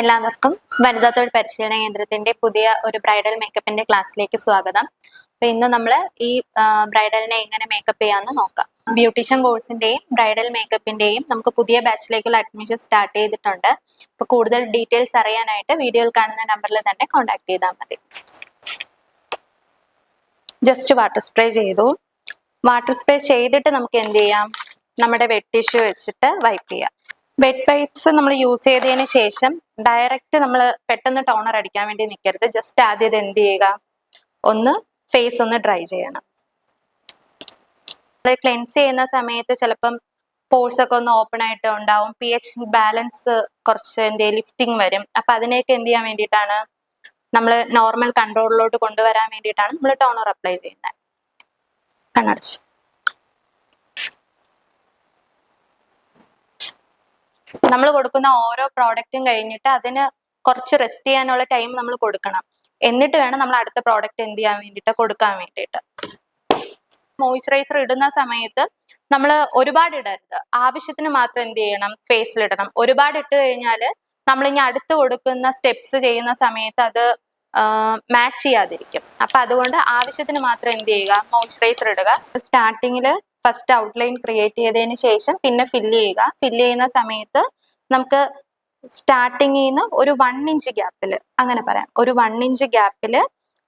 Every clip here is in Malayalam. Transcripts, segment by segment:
എല്ലാവർക്കും വനിതാ തൊഴിൽ പരിശീലന കേന്ദ്രത്തിന്റെ പുതിയ ഒരു ബ്രൈഡൽ മേക്കപ്പിന്റെ ക്ലാസ്സിലേക്ക് സ്വാഗതം. അപ്പൊ ഇന്ന് നമ്മൾ ഈ ബ്രൈഡലിനെ എങ്ങനെ മേക്കപ്പ് ചെയ്യാമെന്ന് നോക്കാം. ബ്യൂട്ടീഷ്യൻ കോഴ്സിന്റെയും ബ്രൈഡൽ മേക്കപ്പിന്റെയും നമുക്ക് പുതിയ ബാച്ചിലേക്കുള്ള അഡ്മിഷൻ സ്റ്റാർട്ട് ചെയ്തിട്ടുണ്ട്. അപ്പൊ കൂടുതൽ ഡീറ്റെയിൽസ് അറിയാനായിട്ട് വീഡിയോയിൽ കാണുന്ന നമ്പറിൽ തന്നെ കോൺടാക്ട് ചെയ്താൽ മതി. ജസ്റ്റ് വാട്ടർ സ്പ്രേ ചെയ്തു. വാട്ടർ സ്പ്രേ ചെയ്തിട്ട് നമുക്ക് എന്ത് ചെയ്യാം? നമ്മുടെ വെട്ടിഷ്യൂ ടിഷ്യൂ വെച്ചിട്ട് വൈപ്പ് ചെയ്യാം. വെറ്റ് പൈപ്സ് നമ്മൾ യൂസ് ചെയ്തതിന് ശേഷം ഡയറക്റ്റ് നമ്മൾ പെട്ടെന്ന് ടോണർ അടിക്കാൻ വേണ്ടി നിൽക്കരുത് ജസ്റ്റ് ആദ്യം എന്ത് ചെയ്യുക? ഒന്ന് ഫേസ് ഒന്ന് ഡ്രൈ ചെയ്യണം. ക്ലെൻസ് ചെയ്യുന്ന സമയത്ത് ചിലപ്പം പോഴ്സ് ഒക്കെ ഒന്ന് ഓപ്പൺ ആയിട്ട് ഉണ്ടാവും. പി എച്ച് ബാലൻസ് കുറച്ച് എന്ത് ലിഫ്റ്റിംഗ് വരും. അപ്പൊ അതിനെയൊക്കെ എന്ത് ചെയ്യാൻ വേണ്ടിയിട്ടാണ്? നമ്മൾ നോർമൽ കൺട്രോളിലോട്ട് കൊണ്ടുവരാൻ വേണ്ടിയിട്ടാണ് നമ്മൾ ടോണർ അപ്ലൈ ചെയ്യുന്നത്. കണ്ണടച്ച്. നമ്മൾ കൊടുക്കുന്ന ഓരോ പ്രോഡക്റ്റും കഴിഞ്ഞിട്ട് അതിന് കുറച്ച് റെസ്റ്റ് ചെയ്യാനുള്ള ടൈം നമ്മൾ കൊടുക്കണം. എന്നിട്ട് വേണം നമ്മൾ അടുത്ത പ്രോഡക്റ്റ് എന്ത് ചെയ്യാൻ വേണ്ടിയിട്ട് കൊടുക്കാൻ വേണ്ടിയിട്ട്. മോയ്സ്ചറൈസർ ഇടുന്ന സമയത്ത് നമ്മൾ ഒരുപാട് ഇടരുത്. ആവശ്യത്തിന് മാത്രം എന്ത് ചെയ്യണം? ഫേസിൽ ഇടണം. ഒരുപാട് ഇട്ട് കഴിഞ്ഞാൽ നമ്മൾ ഇനി അടുത്ത് കൊടുക്കുന്ന സ്റ്റെപ്സ് ചെയ്യുന്ന സമയത്ത് അത് മാച്ച് ചെയ്യാതിരിക്കും. അപ്പൊ അതുകൊണ്ട് ആവശ്യത്തിന് മാത്രം എന്ത് ചെയ്യുക? മോയ്സ്ചറൈസർ ഇടുക. സ്റ്റാർട്ടിങ്ങിൽ ഫസ്റ്റ് ഔട്ട്ലൈൻ ക്രിയേറ്റ് ചെയ്തതിന് ശേഷം പിന്നെ ഫില്ല് ചെയ്യുക. ഫില്ല് ചെയ്യുന്ന സമയത്ത് നമുക്ക് സ്റ്റാർട്ടിങ്ങിൽ നിന്ന് ഒരു വൺ ഇഞ്ച് ഗ്യാപ്പിൽ അങ്ങനെ പറയാം. ഒരു വൺ ഇഞ്ച് ഗ്യാപ്പിൽ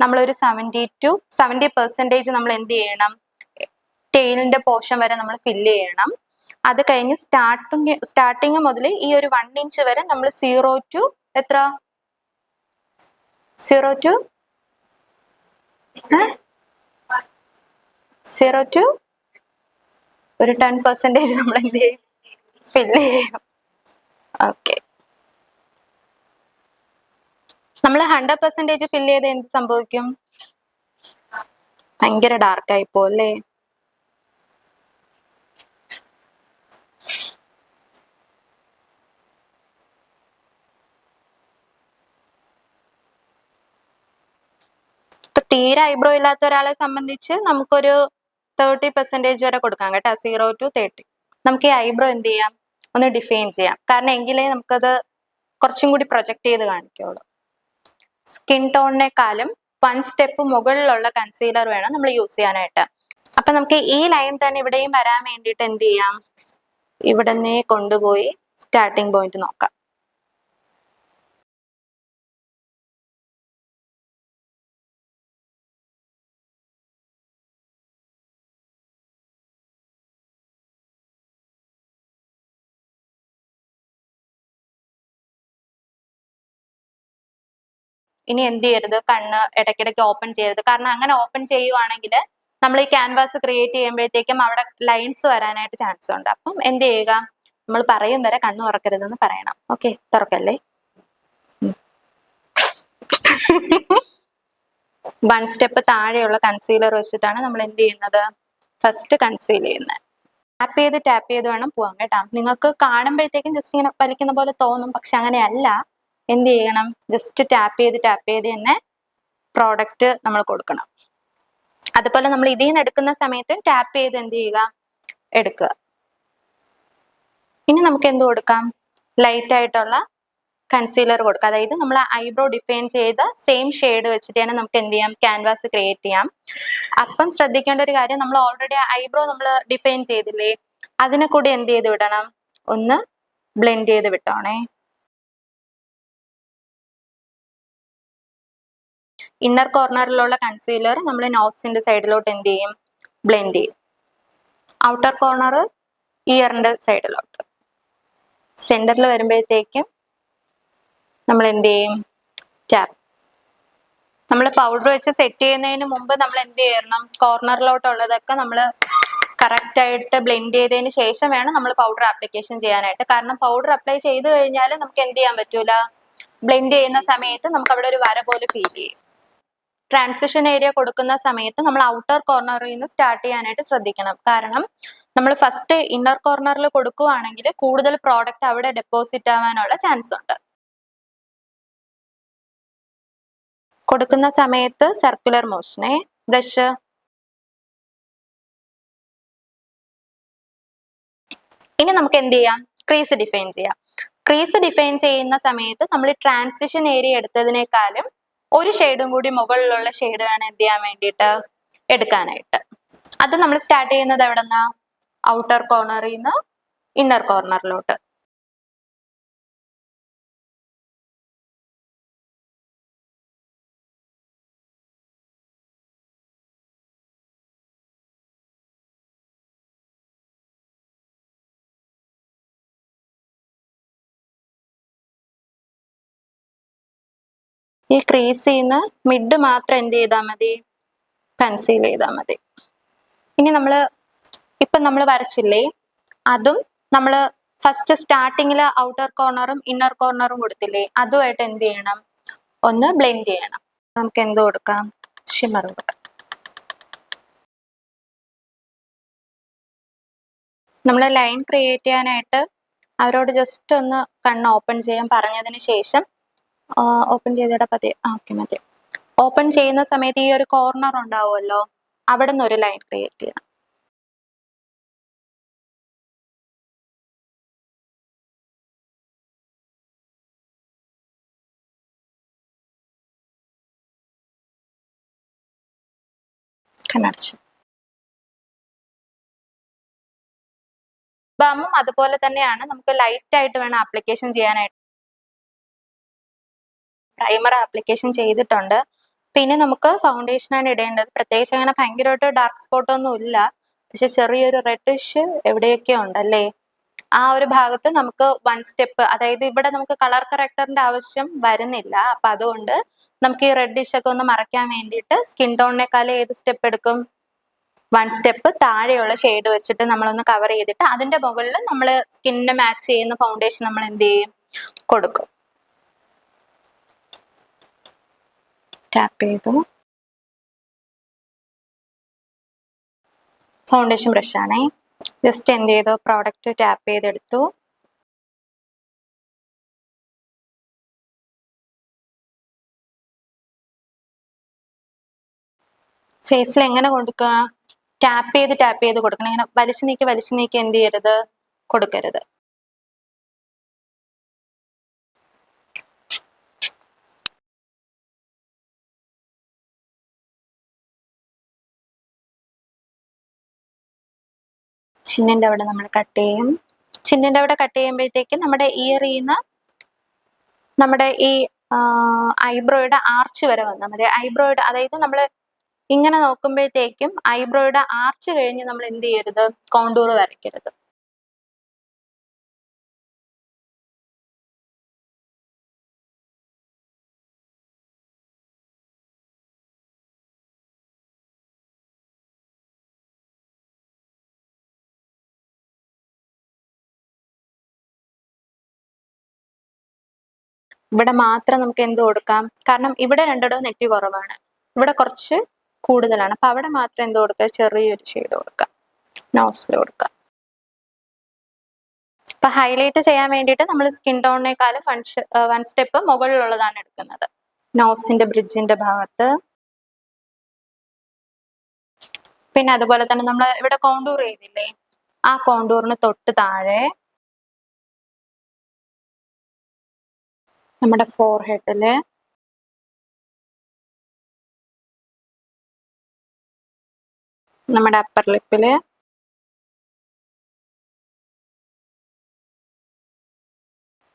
നമ്മളൊരു സെവന്റി ടു സെവന്റി പെർസെന്റേജ് നമ്മൾ എന്ത് ചെയ്യണം? ടെയിലിന്റെ പോർഷൻ വരെ നമ്മൾ ഫില്ല് ചെയ്യണം. അത് കഴിഞ്ഞ് സ്റ്റാർട്ടിങ് സ്റ്റാർട്ടിങ് മുതൽ ഈ ഒരു വൺ ഇഞ്ച് വരെ നമ്മൾ സീറോ ടു എത്ര? സീറോ ടു സീറോ ടു ഒരു ടെൻ പെർസെന്റേജ് നമ്മൾ എന്ത് ചെയ്യും? ഫില്ല് ചെയ്യും. ഓക്കെ നമ്മൾ ഹൺഡ്രഡ് പെർസെന്റേജ് ഫില്ല് ചെയ്ത് എന്ത് സംഭവിക്കും? ഭയങ്കര ഡാർക്ക് ആയി അല്ലേ? തീരെ ഐബ്രോ ഇല്ലാത്ത ഒരാളെ സംബന്ധിച്ച് നമുക്കൊരു തേർട്ടി പെർസെന്റേജ് വരെ കൊടുക്കാം കേട്ടോ സീറോ ടു തേർട്ടി നമുക്ക് ഈ ഐബ്രോ എന്ത് ചെയ്യാം? ഒന്ന് ഡിഫൈൻ ചെയ്യാം. കാരണം എങ്കിലേ നമുക്കത് കുറച്ചും കൂടി പ്രൊജക്ട് ചെയ്ത് കാണിക്കുള്ളൂ. സ്കിൻ ടോണിനെക്കാളും വൺ സ്റ്റെപ്പ് മുകളിലുള്ള കൺസീലർ വേണം നമ്മൾ യൂസ് ചെയ്യാനായിട്ട്. അപ്പൊ നമുക്ക് ഈ ലൈൻ തന്നെ ഇവിടെയും വരാൻ വേണ്ടിയിട്ട് എന്ത് ചെയ്യാം? ഇവിടെ കൊണ്ടുപോയി സ്റ്റാർട്ടിംഗ് പോയിന്റ് നോക്കാം. ഇനി എന്ത് ചെയ്യരുത്? കണ്ണ് ഇടയ്ക്കിടയ്ക്ക് ഓപ്പൺ ചെയ്യരുത്. കാരണം അങ്ങനെ ഓപ്പൺ ചെയ്യുവാണെങ്കിൽ നമ്മൾ ഈ ക്യാൻവാസ് ക്രിയേറ്റ് ചെയ്യുമ്പോഴത്തേക്കും അവിടെ ലൈൻസ് വരാനായിട്ട് ചാൻസ് ഉണ്ട്. അപ്പം എന്ത് ചെയ്യുക? നമ്മൾ പറയും വരെ കണ്ണു തുറക്കരുതെന്ന് പറയണം. ഓക്കെ തുറക്കല്ലേ? വൺ സ്റ്റെപ്പ് താഴെയുള്ള കൺസീലർ വെച്ചിട്ടാണ് നമ്മൾ എന്ത് ചെയ്യുന്നത്? ഫസ്റ്റ് കൺസീൽ ചെയ്യുന്നത് ടാപ്പ് ചെയ്ത് ടാപ്പ് ചെയ്ത് വേണം പോവാൻ കേട്ടോ. നിങ്ങൾക്ക് കാണുമ്പോഴത്തേക്കും ജസ്റ്റ് ഇങ്ങനെ വലിക്കുന്ന പോലെ തോന്നും. പക്ഷെ അങ്ങനെയല്ല. എന്ത് ചെയ്യണം ജസ്റ്റ് ടാപ്പ് ചെയ്ത് ടാപ്പ് ചെയ്ത് തന്നെ പ്രോഡക്റ്റ് നമ്മൾ കൊടുക്കണം. അതുപോലെ നമ്മൾ ഇതിൽ നിന്ന് എടുക്കുന്ന സമയത്ത് ടാപ്പ് ചെയ്ത് എന്ത് ചെയ്യുക? എടുക്കുക. ഇനി നമുക്ക് എന്ത് കൊടുക്കാം? ലൈറ്റ് ആയിട്ടുള്ള കൺസീലർ കൊടുക്കുക അതായത് നമ്മൾ ഐബ്രോ ഡിഫൈൻ ചെയ്ത സെയിം ഷെയ്ഡ് വെച്ചിട്ട് തന്നെ നമുക്ക് എന്ത് ചെയ്യാം? ക്യാൻവാസ് ക്രിയേറ്റ് ചെയ്യാം. അപ്പം ശ്രദ്ധിക്കേണ്ട ഒരു കാര്യം നമ്മൾ ഓൾറെഡി ഐബ്രോ നമ്മൾ ഡിഫൈൻ ചെയ്തില്ലേ? അതിനെ കൂടി എന്ത് ചെയ്ത് വിടണം? ഒന്ന് ബ്ലെൻഡ് ചെയ്ത് വിട്ടോണേ. ഇന്നർ കോർണറിലുള്ള കൺസീലർ നമ്മൾ നോസിന്റെ സൈഡിലോട്ട് എന്ത് ചെയ്യും? ബ്ലെൻഡ് ചെയ്യും. ഔട്ടർ കോർണർ ഇയറിന്റെ സൈഡിലോട്ട് സെന്ററിൽ വരുമ്പോഴത്തേക്കും നമ്മൾ എന്ത് ചെയ്യും? ടാപ്പ് നമ്മൾ പൗഡർ വെച്ച് സെറ്റ് ചെയ്യുന്നതിന് മുമ്പ് നമ്മൾ എന്ത് ചെയ്യണം? കോർണറിലോട്ടുള്ളതൊക്കെ നമ്മൾ കറക്റ്റ് ആയിട്ട് ബ്ലെൻഡ് ചെയ്തതിന് ശേഷം വേണം നമ്മൾ പൗഡർ ആപ്ലിക്കേഷൻ ചെയ്യാനായിട്ട്. കാരണം പൗഡർ അപ്ലൈ ചെയ്ത് കഴിഞ്ഞാൽ നമുക്ക് എന്ത് ചെയ്യാൻ പറ്റൂല? ബ്ലെൻഡ് ചെയ്യുന്ന സമയത്ത് നമുക്ക് അവിടെ ഒരു വര പോലെ ഫീൽ ചെയ്യും. ട്രാൻസിഷൻ ഏരിയ കൊടുക്കുന്ന സമയത്ത് നമ്മൾ ഔട്ടർ കോർണറിൽ നിന്ന് സ്റ്റാർട്ട് ചെയ്യാനായിട്ട് ശ്രദ്ധിക്കണം. കാരണം നമ്മൾ ഫസ്റ്റ് ഇന്നർ കോർണറിൽ കൊടുക്കുകയാണെങ്കിൽ കൂടുതൽ പ്രോഡക്റ്റ് അവിടെ ഡെപ്പോസിറ്റ് ആവാനുള്ള ചാൻസ് ഉണ്ട്. കൊടുക്കുന്ന സമയത്ത് സർക്കുലർ മോഷനെ ബ്രഷ് ഇനി നമുക്ക് എന്ത് ചെയ്യാം? ക്രീസ് ഡിഫൈൻ ചെയ്യാം. ക്രീസ് ഡിഫൈൻ ചെയ്യുന്ന സമയത്ത് നമ്മൾ ട്രാൻസിഷൻ ഏരിയ എടുത്തതിനേക്കാളും ഒരു ഷെയ്ഡും കൂടി മുകളിലുള്ള ഷെയ്ഡ് വേണം എന്ത് ചെയ്യാൻ വേണ്ടിയിട്ട്? എടുക്കാനായിട്ട്. അത് നമ്മൾ സ്റ്റാർട്ട് ചെയ്യുന്നത് എവിടെ നിന്നാ ഔട്ടർ കോർണറിൽ നിന്ന് ഇന്നർ കോർണറിലോട്ട് ഈ ക്രീസിൽ നിന്ന് മിഡ് മാത്രം എന്ത് ചെയ്താൽ മതി? കൺസീൽ ചെയ്താൽ മതി. ഇനി നമ്മൾ ഇപ്പം നമ്മൾ വരച്ചില്ലേ? അതും നമ്മൾ ഫസ്റ്റ് സ്റ്റാർട്ടിങ്ങിൽ ഔട്ടർ കോർണറും ഇന്നർ കോർണറും കൊടുത്തില്ലേ? അതുമായിട്ട് എന്ത് ചെയ്യണം? ഒന്ന് ബ്ലെൻഡ് ചെയ്യണം. നമുക്ക് എന്ത് കൊടുക്കാം? ഷിമർ കൊടുക്കാം. നമ്മൾ ലൈൻ ക്രിയേറ്റ് ചെയ്യാനായിട്ട് അവരോട് ജസ്റ്റ് ഒന്ന് കണ്ണ് ഓപ്പൺ ചെയ്യാൻ പറഞ്ഞതിന് ശേഷം ഓപ്പൺ ചെയ്തിടാ പതി ഓക്കെ മതി. ഓപ്പൺ ചെയ്യുന്ന സമയത്ത് ഈ ഒരു കോർണർ ഉണ്ടാവുമല്ലോ അവിടെ നിന്ന് ഒരു ലൈൻ ക്രിയേറ്റ് ചെയ്യണം. കണ്ണടച്ചു. ബാമും അതുപോലെ തന്നെയാണ് നമുക്ക് ലൈറ്റ് ആയിട്ട് വേണം ആപ്ലിക്കേഷൻ ചെയ്യാനായിട്ട്. പ്രൈമർ ആപ്ലിക്കേഷൻ ചെയ്തിട്ടുണ്ട്. പിന്നെ നമുക്ക് ഫൗണ്ടേഷൻ ആണ് ഇടേണ്ടത്. പ്രത്യേകിച്ച് അങ്ങനെ ഭയങ്കരമായിട്ട് ഡാർക്ക് സ്പോട്ട് ഒന്നും ഇല്ല. പക്ഷെ ചെറിയൊരു റെഡിഷ് എവിടെയൊക്കെ ഉണ്ട് അല്ലേ? ആ ഒരു ഭാഗത്ത് നമുക്ക് വൺ സ്റ്റെപ്പ് അതായത് ഇവിടെ നമുക്ക് കളർ കറക്ടറിന്റെ ആവശ്യം വരുന്നില്ല. അപ്പൊ അതുകൊണ്ട് നമുക്ക് ഈ റെഡിഷ് ഒക്കെ ഒന്ന് മറയ്ക്കാൻ വേണ്ടിയിട്ട് സ്കിൻ ടോണിനേക്കാളും ഏത് സ്റ്റെപ്പ് എടുക്കും? വൺ സ്റ്റെപ്പ് താഴെയുള്ള ഷെയ്ഡ് വെച്ചിട്ട് നമ്മളൊന്ന് കവർ ചെയ്തിട്ട് അതിന്റെ മുകളിൽ നമ്മൾ സ്കിന്നിനെ മാച്ച് ചെയ്യുന്ന ഫൗണ്ടേഷൻ നമ്മൾ എന്ത് ചെയ്യും? കൊടുക്കും. ടാപ്പ് ചെയ്തു ഫൗണ്ടേഷൻ ആണേ. ജസ്റ്റ് എന്ത് ചെയ്തു പ്രോഡക്റ്റ് ടാപ്പ് ചെയ്തെടുത്തു. ഫേസിൽ എങ്ങനെ കൊടുക്കുക? ടാപ്പ് ചെയ്ത് ടാപ്പ് ചെയ്ത് കൊടുക്കണം. ഇങ്ങനെ വലിച്ചു നീക്കി വലിച്ചു നീക്കി എന്ത് ചെയ്യരുത്? കൊടുക്കരുത്. ചിന്നിന്റെ അവിടെ നമ്മൾ കട്ട് ചെയ്യും. ചിന്നിന്റെ അവിടെ കട്ട് ചെയ്യുമ്പോഴത്തേക്ക് നമ്മുടെ ഇയറിൽ നിന്ന് നമ്മുടെ ഈ ഐബ്രോയുടെ ആർച്ച് വരെ വന്നാൽ മതി. ഐബ്രോയുടെ അതായത് നമ്മൾ ഇങ്ങനെ നോക്കുമ്പോഴത്തേക്കും ഐബ്രോയുടെ ആർച്ച് കഴിഞ്ഞ് നമ്മൾ എന്ത് ചെയ്യരുത്? കോണ്ടൂർ വരയ്ക്കരുത്. ഇവിടെ മാത്രം നമുക്ക് എന്ത് കൊടുക്കാം? കാരണം ഇവിടെ രണ്ടിടവും നെറ്റി കുറവാണ്. ഇവിടെ കുറച്ച് കൂടുതലാണ്. അപ്പൊ അവിടെ മാത്രം എന്ത് കൊടുക്കുക ചെറിയൊരു ഷെയ്ഡ് കൊടുക്കാം. നോസിൽ കൊടുക്കാം. അപ്പൊ ഹൈലൈറ്റ് ചെയ്യാൻ വേണ്ടിയിട്ട് നമ്മൾ സ്കിൻ ടോണിനേക്കാളും വൺ വൺ സ്റ്റെപ്പ് മുകളിലുള്ളതാണ് എടുക്കുന്നത്. നോസിന്റെ ബ്രിഡ്ജിന്റെ ഭാഗത്ത്. പിന്നെ അതുപോലെ തന്നെ നമ്മൾ ഇവിടെ കോണ്ടൂർ ചെയ്തില്ലേ? ആ കോണ്ടൂറിന് തൊട്ട് താഴെ നമ്മുടെ ഫോർ ഹെഡിൽ നമ്മുടെ അപ്പർ ലിപ്പിൽ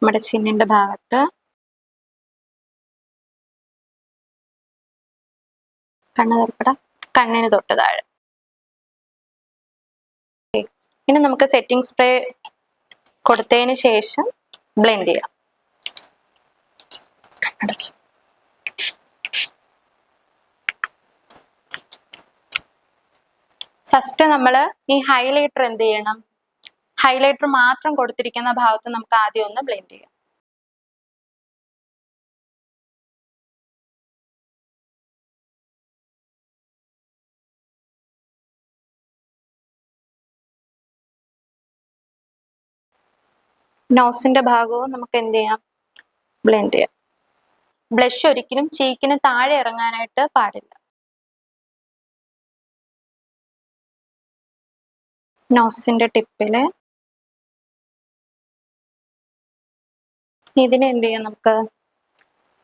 നമ്മുടെ ചിന്നിന്റെ ഭാഗത്ത്. കണ്ണ് തുറക്കട കണ്ണിന് തൊട്ട് താഴെ. ഇനി നമുക്ക് സെറ്റിംഗ് സ്പ്രേ കൊടുത്തതിന് ശേഷം ബ്ലെൻഡ് ചെയ്യാം. ഫസ്റ്റ് നമ്മൾ ഈ ഹൈലൈറ്റർ എന്ത് ചെയ്യണം? ഹൈലൈറ്റർ മാത്രം കൊടുത്തിരിക്കുന്ന ഭാഗത്ത് നമുക്ക് ആദ്യം ഒന്ന് ബ്ലെൻഡ് ചെയ്യാം. നോസിന്റെ ഭാഗവും നമുക്ക് എന്ത് ചെയ്യാം? ബ്ലെൻഡ് ചെയ്യാം. ബ്ലഷ് ഒരിക്കലും ചീക്കിന് താഴെ ഇറങ്ങാനായിട്ട് പാടില്ല. നോസിന്റെ ടിപ്പിൽ. ഇതിനെ എന്ത് ചെയ്യാം നമുക്ക്?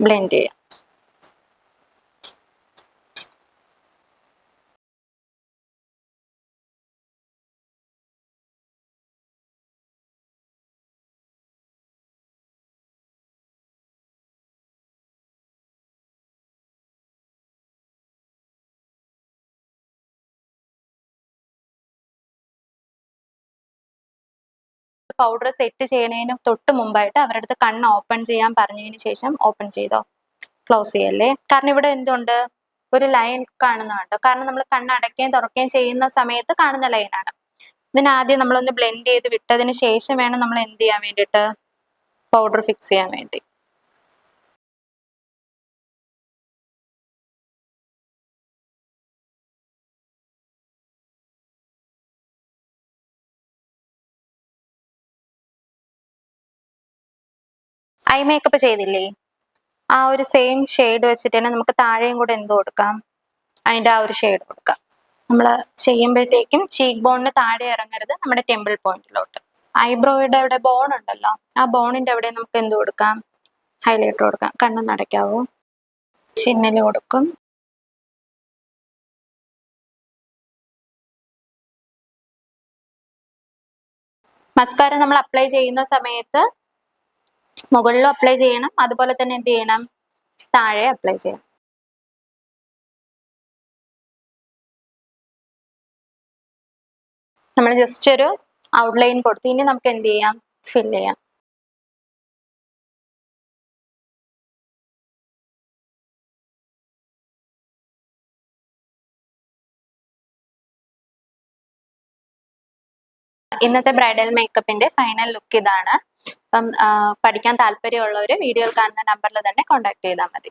ബ്ലെൻഡ് ചെയ്യാം. പൗഡർ സെറ്റ് ചെയ്യണതിന് തൊട്ട് മുമ്പായിട്ട് അവരുടെ അടുത്ത് കണ്ണ് ഓപ്പൺ ചെയ്യാൻ പറഞ്ഞതിന് ശേഷം ഓപ്പൺ ചെയ്തോ? ക്ലോസ് ചെയ്യല്ലേ? കാരണം ഇവിടെ എന്തുണ്ട്? ഒരു ലൈൻ കാണുന്നുണ്ടോ കാരണം നമ്മൾ കണ്ണ് അടയ്ക്കുകയും തുറക്കുകയും ചെയ്യുന്ന സമയത്ത് കാണുന്ന ലൈനാണ് ഇതിനാദ്യം നമ്മളൊന്ന് ബ്ലെൻഡ് ചെയ്ത് വിട്ടതിന് ശേഷം വേണം നമ്മൾ എന്ത് ചെയ്യാൻ വേണ്ടിയിട്ട്? പൗഡർ ഫിക്സ് ചെയ്യാൻ വേണ്ടി. ഐ മേക്കപ്പ് ചെയ്തില്ലേ? ആ ഒരു സെയിം ഷെയ്ഡ് വെച്ചിട്ട് തന്നെ നമുക്ക് താഴെയും കൂടെ എന്ത് കൊടുക്കാം? അതിന്റെ ആ ഒരു ഷെയ്ഡ് കൊടുക്കാം. നമ്മൾ ചെയ്യുമ്പോഴത്തേക്കും ചീക്ക് ബോണിന് താഴെ ഇറങ്ങരുത് നമ്മുടെ ടെമ്പിൾ പോയിന്റിലോട്ട് ഐബ്രോയുടെ അവിടെ ബോൺ ഉണ്ടല്ലോ ആ ബോണിന്റെ അവിടെ നമുക്ക് എന്ത് കൊടുക്കാം? ഹൈലൈറ്റ് കൊടുക്കാം. കണ്ണൊന്ന് അടയ്ക്കാവോ ചിന്നൽ കൊടുക്കും. മസ്കാര നമ്മൾ അപ്ലൈ ചെയ്യുന്ന സമയത്ത് മുകളിലും അപ്ലൈ ചെയ്യണം. അതുപോലെ തന്നെ എന്ത് ചെയ്യണം? താഴെ അപ്ലൈ ചെയ്യണം. നമ്മൾ ജസ്റ്റ് ഒരു ഔട്ട്ലൈൻ കൊടുത്ത്. ഇനി നമുക്ക് എന്ത് ചെയ്യാം? ഫിൽ ചെയ്യാം. ഇന്നത്തെ ബ്രൈഡൽ മേക്കപ്പിന്റെ ഫൈനൽ ലുക്ക് ഇതാണ്. അപ്പം പഠിക്കാൻ താല്പര്യമുള്ളവർ വീഡിയോയിൽ കാണുന്ന നമ്പറിൽ തന്നെ കോൺടാക്ട് ചെയ്താൽ മതി.